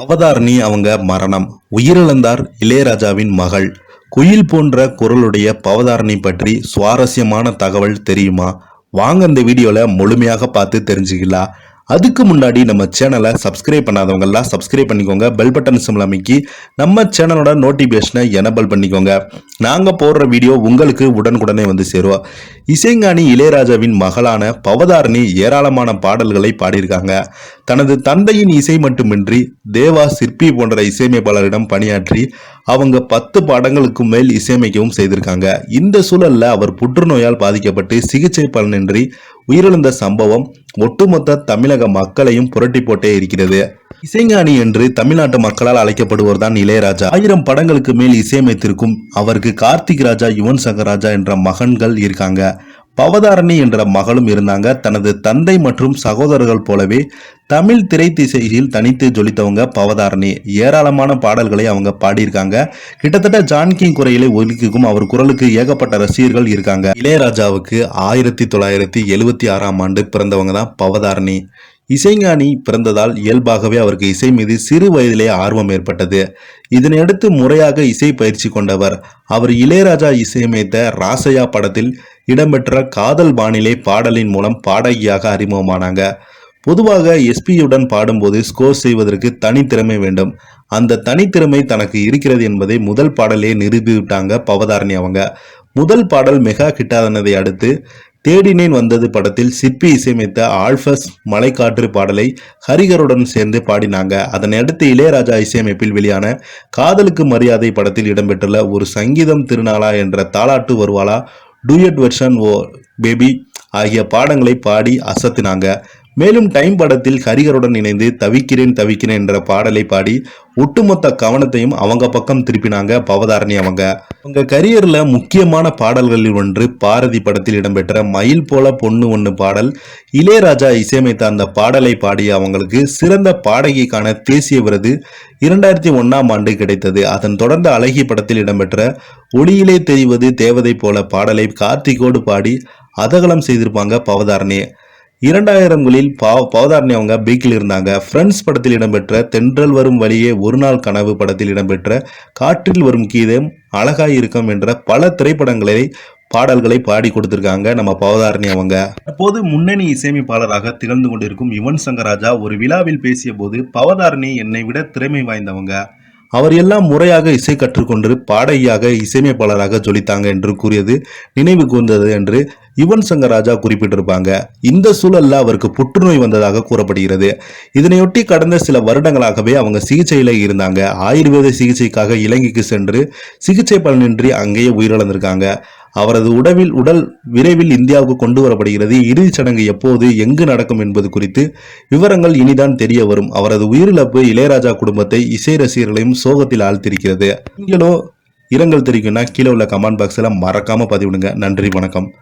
அவதாரணி அவங்க மரணம். உயிரிழந்தார் இளையராஜாவின் மகள். குயில் போன்ற குரலுடைய பவதாரணி பற்றி சுவாரஸ்யமான தகவல் தெரியுமா? வாங்க இந்த வீடியோவில் முழுமையாக பார்த்து தெரிஞ்சுக்கலாம். அதுக்கு முன்னாடி நம்ம சேனலை சப்ஸ்கிரைப் பண்ணாதவங்கெல்லாம் சப்ஸ்கிரைப் பண்ணிக்கோங்க. பெல் பட்டன் சிம்பிள் அமைக்கி நம்ம சேனலோட நோட்டிஃபிகேஷனை எனபிள் பண்ணிக்கோங்க. நாங்கள் போடுற வீடியோ உங்களுக்கு உடனுக்குடனே வந்து சேருவோம் இசைஞானி இளையராஜாவின் மகளான பவதாரணி ஏராளமான பாடல்களை பாடியிருக்காங்க. தனது தந்தையின் இசை மட்டுமின்றி தேவா சிற்பி போன்ற இசையமைப்பாளரிடம் பணியாற்றி அவங்க பத்து படங்களுக்கும் மேல் இசையமைக்கவும் செய்திருக்காங்க. இந்த சூழல்ல அவர் புற்றுநோயால் பாதிக்கப்பட்டு சிகிச்சை பலனின்றி உயிரிழந்த சம்பவம் ஒட்டுமொத்த தமிழக மக்களையும் புரட்டி போட்டே இருக்கிறது. இசைஞானி என்று தமிழ்நாட்டு மக்களால் அழைக்கப்படுவர் தான் இளையராஜா. ஆயிரம் படங்களுக்கு மேல் இசையமைத்திருக்கும் அவருக்கு கார்த்திக் ராஜா யுவன் சங்கர் ராஜா என்ற மகன்கள் இருக்காங்க. பவதாரணி என்ற மகளும் இருந்தாங்க. தனது தந்தை மற்றும் சகோதரர்கள் போலவே தமிழ் திரைத்திசையில் தனித்து ஜொலித்தவங்க பவதாரணி. ஏராளமான பாடல்களை அவங்க பாடியிருக்காங்க. கிட்டத்தட்ட ஜான்கிங் குறையிலே ஒலிக்கும் அவர் குரலுக்கு ஏகப்பட்ட ரசிகர்கள் இருக்காங்க. இளையராஜாவுக்கு ஆயிரத்தி தொள்ளாயிரத்தி எழுவத்தி ஆறாம் ஆண்டு பிறந்தவங்க தான் பவதாரணி. இசைஞானி பிறந்ததால் இயல்பாகவே அவருக்கு இசை மீது சிறு வயதிலே ஆர்வம் ஏற்பட்டது. இதனையடுத்து முறையாக இசை பயிற்சி கொண்டவர். அவர் இளையராஜா இசையமைத்த ராசையா படத்தில் இடம்பெற்ற காதல் வானிலை பாடலின் மூலம் பாடகியாக அறிமுகமானாங்க. பொதுவாக எஸ்பியுடன் பாடும்போது ஸ்கோர் செய்வதற்கு தனித்திறமை வேண்டும். அந்த தனித்திறமை தனக்கு இருக்கிறது என்பதை முதல் பாடலே நிரூபிவிட்டாங்க பவதாரணி அவங்க. முதல் பாடல் மெகா கிட்டாதனதை அடுத்து தேடினேன் வந்தது படத்தில் சிற்பி இசையமைத்த ஆல்பஸ் மலைக்காற்று பாடலை ஹரிகருடன் சேர்ந்து பாடினாங்க. அதனையடுத்து இளையராஜா இசையமைப்பில் வெளியான காதலுக்கு மரியாதை படத்தில் இடம்பெற்றுள்ள ஒரு சங்கீதம் திருநாளா என்ற தாலாட்டு வருவாளா டூயட் வெர்ஷன் ஓ பேபி ஆகிய பாடங்களை பாடி அசத்தினாங்க. மேலும் டைம் படத்தில் ஹரிகருடன் இணைந்து தவிக்கிறேன் தவிக்கிறேன் என்ற பாடலை பாடி ஒட்டுமொத்த கவனத்தையும் அவங்க பக்கம் திருப்பினாங்க பவதாரணி அவங்க. அவங்க கரியர்ல முக்கியமான பாடல்களில் ஒன்று பாரதி படத்தில் இடம்பெற்ற மயில் போல பொண்ணு ஒன்று பாடல். இளையராஜா இசையமைத்த அந்த பாடலை பாடிய அவங்களுக்கு சிறந்த பாடகிக்கான தேசிய விருது இரண்டாயிரத்தி ஒன்னாம் ஆண்டு கிடைத்தது. அதன் தொடர்ந்து அழகி படத்தில் இடம்பெற்ற ஒளியிலே தெரிவது தேவதை போல பாடலை கார்த்திகோடு பாடி அதகலம் செய்திருப்பாங்க பவதாரணி. இரண்டாயிரங்களில் பாவ பவதாரணி அவங்க பீக்கில் இருந்தாங்க. ஃப்ரெண்ட்ஸ் படத்தில் இடம்பெற்ற தென்றல் வரும் வழியே ஒரு நாள் கனவு படத்தில் இடம்பெற்ற காற்றில் வரும் கீதம் அழகாய் இருக்கும் என்ற பல திரைப்படங்களை பாடல்களை பாடி கொடுத்திருக்காங்க நம்ம பவதாரணி அவங்க அப்போது முன்னணி இசையமைப்பாளராக திகழ்ந்து கொண்டிருக்கும் யுவன் சங்கர் ராஜா ஒரு விழாவில் பேசிய போது பவதாரணி என்னை விட திறமை வாய்ந்தவங்க. அவர் எல்லாம் முறையாக இசை கற்றுக்கொண்டு பாடகியாக இசையமைப்பாளராக ஜொலித்தாங்க என்று கூறியது நினைவு கூர்ந்தது என்று யுவன் சங்கர் ராஜா குறிப்பிட்டிருப்பாங்க. இந்த சூழல்ல அவருக்கு புற்றுநோய் வந்ததாக கூறப்படுகிறது. இதனையொட்டி கடந்த சில வருடங்களாகவே அவங்க சிகிச்சையில இருந்தாங்க. ஆயுர்வேத சிகிச்சைக்காக இலங்கைக்கு சென்று சிகிச்சை பலனின்றி அங்கேயே உயிரிழந்திருக்காங்க. அவரது உடவில் உடல் விரைவில் இந்தியாவுக்கு கொண்டு வரப்படுகிறது. இறுதிச் சடங்கு எப்போது எங்கு நடக்கும் என்பது குறித்து விவரங்கள் இனிதான் தெரிய வரும். அவரது உயிரிழப்பு இளையராஜா குடும்பத்தை இசை ரசிகர்களையும் சோகத்தில் ஆழ்த்திருக்கிறது நீங்களும் இரங்கல் தெரிவிக்கணும்னா கீழே உள்ள கமெண்ட் பாக்ஸில் மறக்காம பதிவிடுங்க. நன்றி வணக்கம்.